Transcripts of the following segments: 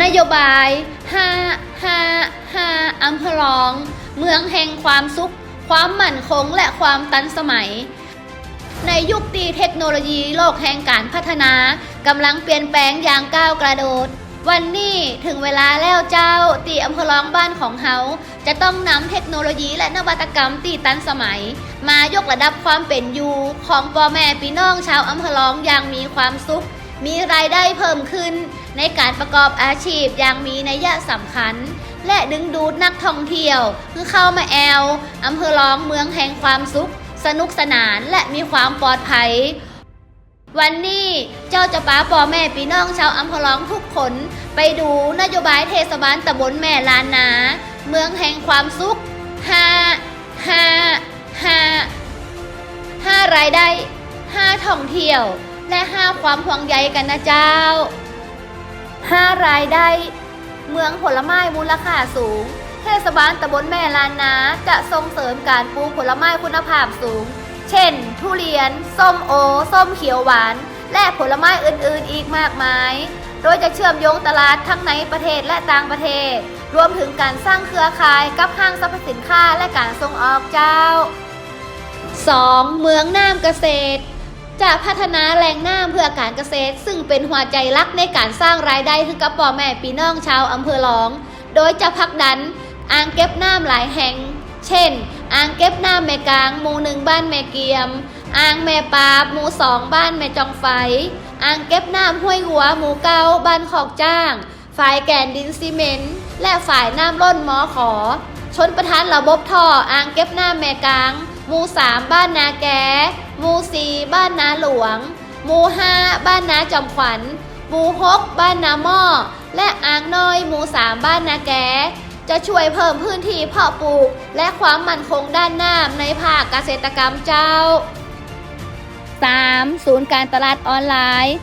นโยบาย 5 5 5อำเภอรอง เมืองแห่งความสุข ความมั่นคงและความตันสมัย ในยุคที่เทคโนโลยีโลกแห่งการพัฒนากำลังเปลี่ยนแปลงอย่างก้าวกระโดด วันนี้ถึงเวลาแล้วเจ้า ตีอำเภอรองบ้านของเฮาจะต้องนำเทคโนโลยีและนวัตกรรมตีตันสมัย มายกระดับความเป็นอยู่ของพ่อแม่พี่น้องชาวอำเภอรองอย่างมีความสุข มีรายได้เพิ่มขึ้นในการประกอบอาชีพอย่างมีนัยสำคัญ และดึงดูดนักท่องเที่ยวคือเข้ามาแอลอำเภอรองเมืองแห่งความสุข สนุกสนานและมีความปลอดภัย วันนี้เจ้าจะป้าปอแม่พี่น้องชาวอำเภอรองทุกคนไปดูนโยบายเทศบาลตำบลแม่ลานนา เมืองแห่งความสุขห้าห้าห้าห้ารายได้ห้าท่องเที่ยว และห้าความห่วงใยกันนะเจ้าห้ารายได้ เมืองผลไม้มูลค่าสูง เทศบาลตำบลแม่ลานนาจะส่งเสริมการปลูกผลไม้คุณภาพสูง เช่น ทุเรียน ส้มโอ ส้มเขียวหวาน และผลไม้อื่นๆอีกมากมาย โดยจะเชื่อมโยงตลาดทั้งในประเทศและต่างประเทศ รวมถึงการสร้างเครือข่ายกับห้างสรรพสินค้าและการส่งออกเจ้า 2. เมืองน้ำเกษตร จะพัฒนาแหล่งน้ำเพื่อการเกษตร ซึ่งเป็นหัวใจหลักในการสร้างรายได้ให้กับพ่อแม่พี่น้องชาวอำเภอหลอง โดยจะพักดันอ่างเก็บน้ำหลายแห่ง เช่น อ่างเก็บน้ำแม่กลางหมู่หนึ่งบ้านแม่เกียม อ่างแม่ปาบหมู่สองบ้านแม่จองไฟ อ่างเก็บน้ำห้วยหัวหมู่เก้าบ้านขอกจ้าง ฝ่ายแก่นดินซีเมนต์ และฝ่ายน้ำล้นมอขอ ชนประทานระบบท่ออ่างเก็บน้ำแม่กลาง หมู่สามบ้านนาแกหมู่สี่บ้านนาหลวง หมู่ห้าบ้านนาจอมขวัญ หมู่หกบ้านนาหม้อ และอ่างน้อยหมู่สามบ้านนาแกจะช่วยเพิ่มพื้นที่เพาะปลูก และความมั่นคงด้านน้ำในภาคเกษตรกรรมเจ้า 3. ศูนย์การตลาดออนไลน์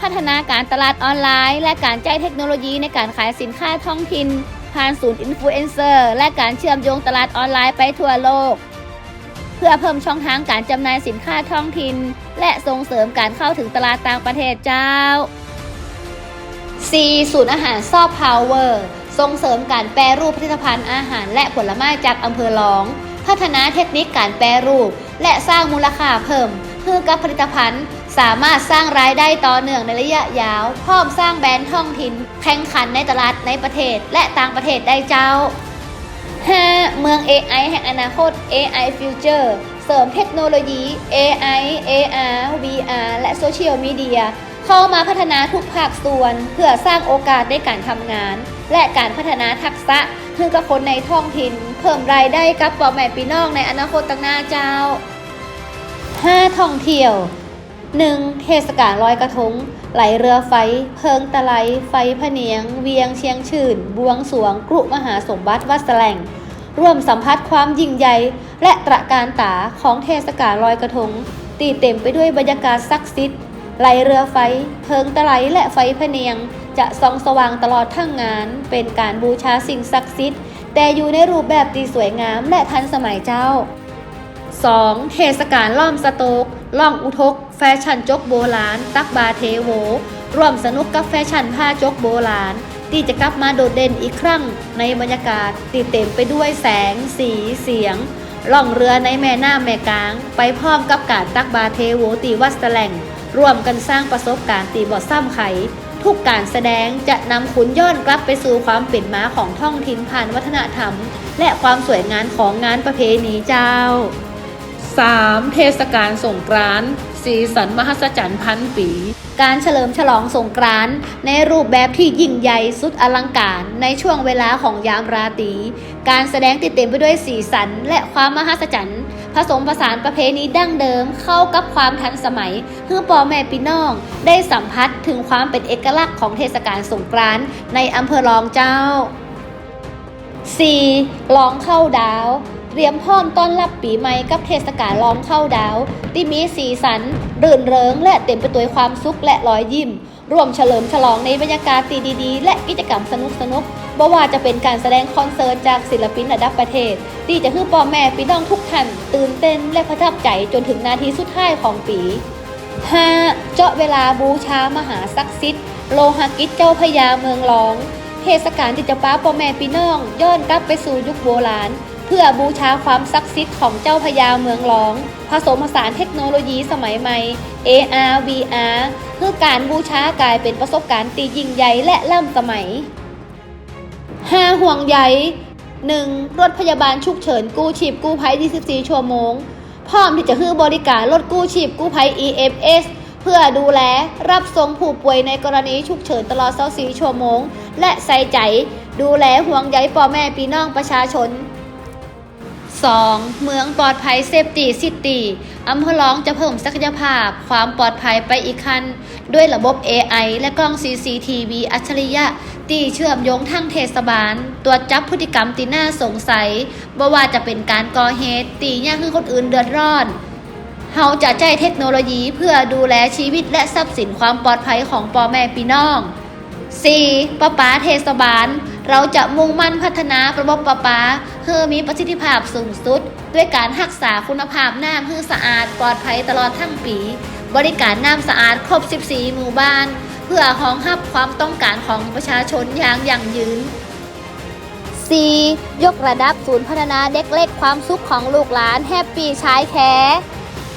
พัฒนาการตลาดออนไลน์ และการใช้เทคโนโลยีในการขายสินค้าท้องถิ่น ผ่านศูนย์อินฟลูเอนเซอร์ และการเชื่อมโยงตลาดออนไลน์ไปทั่วโลก เพื่อเพิ่มช่องทางการจำหน่ายสินค้าท้องถิ่นและส่งเสริมการเข้าถึงตลาดต่างประเทศเจ้า 4. ศูนย์อาหารซอฟพาวเวอร์ส่งเสริมการแปรรูปผลิตภัณฑ์อาหารและผลไม้จากอำเภอหลอง พัฒนาเทคนิคการแปรรูป และสร้างมูลค่าเพิ่มเพื่อกับผลิตภัณฑ์ สามารถสร้างรายได้ต่อเนื่องในระยะยาว พร้อมสร้างแบรนด์ท้องถิ่นแข่งขันในตลาดในประเทศและต่างประเทศได้เจ้า 5. เมือง AI แห่งอนาคต AI Future เสริมเทคโนโลยี AI AR VR และโซเชียลมีเดียเข้ามาพัฒนาทุกภาคส่วน เพื่อสร้างโอกาสในการทำงาน และการพัฒนาทักษะเพื่อกับคนในท้องถิ่น เพิ่มรายได้กับพ่อแม่พี่น้องในอนาคตต่างหน้าเจ้า 5. ท่องเที่ยว 1. เทศกาลลอยกระทง ไหลเรือไฟ เพิงตะไล ไฟพะเนียง เวียงเชียงชื่น บวงสวงกรุมหาสมบัติวัดแสลง ร่วมสัมผัสความยิ่งใหญ่ และตระการตาของเทศกาลลอยกระทง ตีเต็มไปด้วยบรรยากาศศักดิ์สิทธิ์ไหลเรือไฟ เพิงตะไลและไฟพะเนียง จะส่องสว่างตลอดทั้งงาน เป็นการบูชาสิ่งศักดิ์สิทธิ์แต่อยู่ในรูปแบบที่สวยงามและทันสมัยเจ้า 2. เทศกาลล่อมสโตก ล่องอุทก แฟชั่นจกโบราณ ตักบาเทโว ร่วมสนุกกับแฟชั่นผ้าจกโบราณ ที่จะกลับมาโดดเด่นอีกครั้งในบรรยากาศตีเต็มไปด้วยแสง สีเสียง ล่องเรือในแม่น้ำแม่กลาง ไปพร้อมกับการตักบาเทโวตีวัดแลงร่วมกันสร้างประสบการณ์ตีบอดซ้ำไข ทุกการแสดงจะนำขุนย้อนกลับไปสู่ความเป็นมาของท่องถิ่นผ่านวัฒนธรรม และความสวยงามของงานประเพณีเจ้า 3. เทศกาลสงกรานต์ สีสันมหัศจรรย์พันปี การเฉลิมฉลองสงกรานต์ในรูปแบบที่ยิ่งใหญ่สุดอลังการในช่วงเวลาของยามราตรี การแสดงติดเต็มไปด้วยสีสันและความมหัศจรรย์ผสมผสานประเพณีดั้งเดิมเข้ากับความทันสมัยเพื่อพ่อแม่พี่น้อง ได้สัมผัสถึงความเป็นเอกลักษณ์ของเทศกาลสงกรานต์ในอำเภอรองเจ้า 4. ลองเข้าดาว เตรียมพร้อมต้อนรับปีใหม่กับเทศกาลลองเข้าดาวที่มีสีสัน รื่นเริงและเต็มไปด้วยความสุขและรอยยิ้มร่วมเฉลิมฉลองในบรรยากาศตีดีๆ และกิจกรรมสนุกสนุกบ่ว่าจะเป็นการแสดงคอนเสิร์ตจากศิลปินระดับประเทศ ที่จะคือพ่อแม่พี่น้องทุกท่าน ตื่นเต้นและประทับใจจนถึงนาทีสุดท้ายของปี 5. เจาะเวลาบูชามหาศักดิ์สิทธิ์โลหะกิจเจ้าพระยาเมืองรอง เทศกาลที่จะป้าพ่อแม่พี่น้องย้อนกลับไปสู่ยุคโบราณ เพื่อบูชาความศักดิ์สิทธิ์ของเจ้าพระยาเมืองรอง ผสมผสานเทคโนโลยีสมัยใหม่ AR VR เพื่อการบูชากลายเป็นประสบการณ์ตียิ่งใหญ่และล่ำสมัย 5 ห่วงใย 1. รถพยาบาลฉุกเฉินกู้ชีพกู้ภัย 24 ชั่วโมง พร้อมที่จะคือบริการรถกู้ชีพกู้ภัย EMS เพื่อดูแลรับส่งผู้ป่วยในกรณีฉุกเฉินตลอด 24 ชั่วโมง และใส่ใจ ดูแลห่วงใยพ่อแม่พี่น้องประชาชน 2. เมืองปลอดภัยเซฟตี้ซิตี้อำเภอร้องจะเพิ่มศักยภาพ ความปลอดภัยไปอีกขั้น ด้วยระบบ AI และกล้อง CCTV อัจฉริยะ ตีเชื่อมโยงทั้งเทศบาล ตรวจจับพฤติกรรมตีน่าสงสัยบ่ว่าจะเป็นการก่อเหตุ ตีเนี่ยคือคนอื่นเดือดร้อนเฮาจะใช้เทคโนโลยีเพื่อดูแลชีวิตและทรัพย์สินความปลอดภัยของพ่อแม่พี่น้อง 4. ประปาเทศบาล เราจะมุ่งมั่นพัฒนาระบบประปาเพื่อมีประสิทธิภาพสูงสุด ด้วยการรักษาคุณภาพน้ำให้สะอาดปลอดภัยตลอดทั้งปี บริการน้ำสะอาดครบ 14 หมู่บ้าน เพื่อรองรับความต้องการของประชาชนอย่างยั่งยืน 4. ยกระดับศูนย์พัฒนาเด็กเล็กความสุขของลูกหลานแฮปปี้ชายแคร์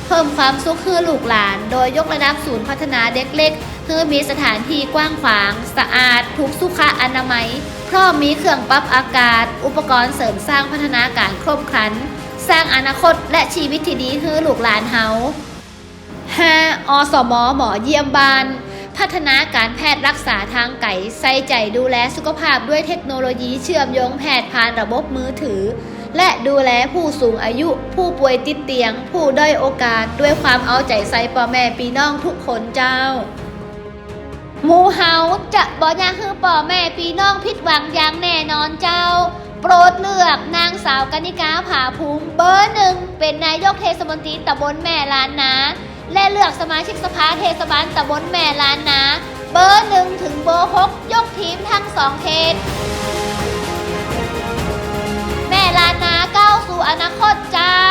เพิ่มความสุขคือลูกหลาน โดยยกระดับศูนย์พัฒนาเด็กเล็ก เพื่อมีสถานที่กว้างขวาง สะอาด ถูกสุขอนามัย พร้อมมีเครื่องปรับอากาศ อุปกรณ์เสริมสร้างพัฒนาการครบครัน สร้างอนาคตและชีวิตที่ดีให้ลูกหลานเฮา 5. อสมหมอเยี่ยมบ้าน พัฒนาการแพทย์รักษาทางไกลใส่ใจดูแลสุขภาพด้วยเทคโนโลยีเชื่อมโยงแพทย์ผ่านระบบมือถือ และดูแลผู้สูงอายุ ผู้ป่วยติดเตียง ผู้ด้อยโอกาสด้วยความเอาใจใส่พ่อแม่พี่น้องทุกคนเจ้า หมูเฮาจะบ่ยางคือป่อแม่พี่น้องผิดหวังอย่างแน่นอนเจ้า โปรดเลือกนางสาวกนิกาผาภูมิเบอร์หนึ่งเป็นนายกเทศมนตรีตำบลแม่ลานนา และเลือกสมาชิกสภาเทศบาลตำบลแม่ลานนา เบอร์หนึ่งถึงเบอร์หกยกทีมทั้งสองเขตแม่ลานนาก้าวสู่อนาคตเจ้า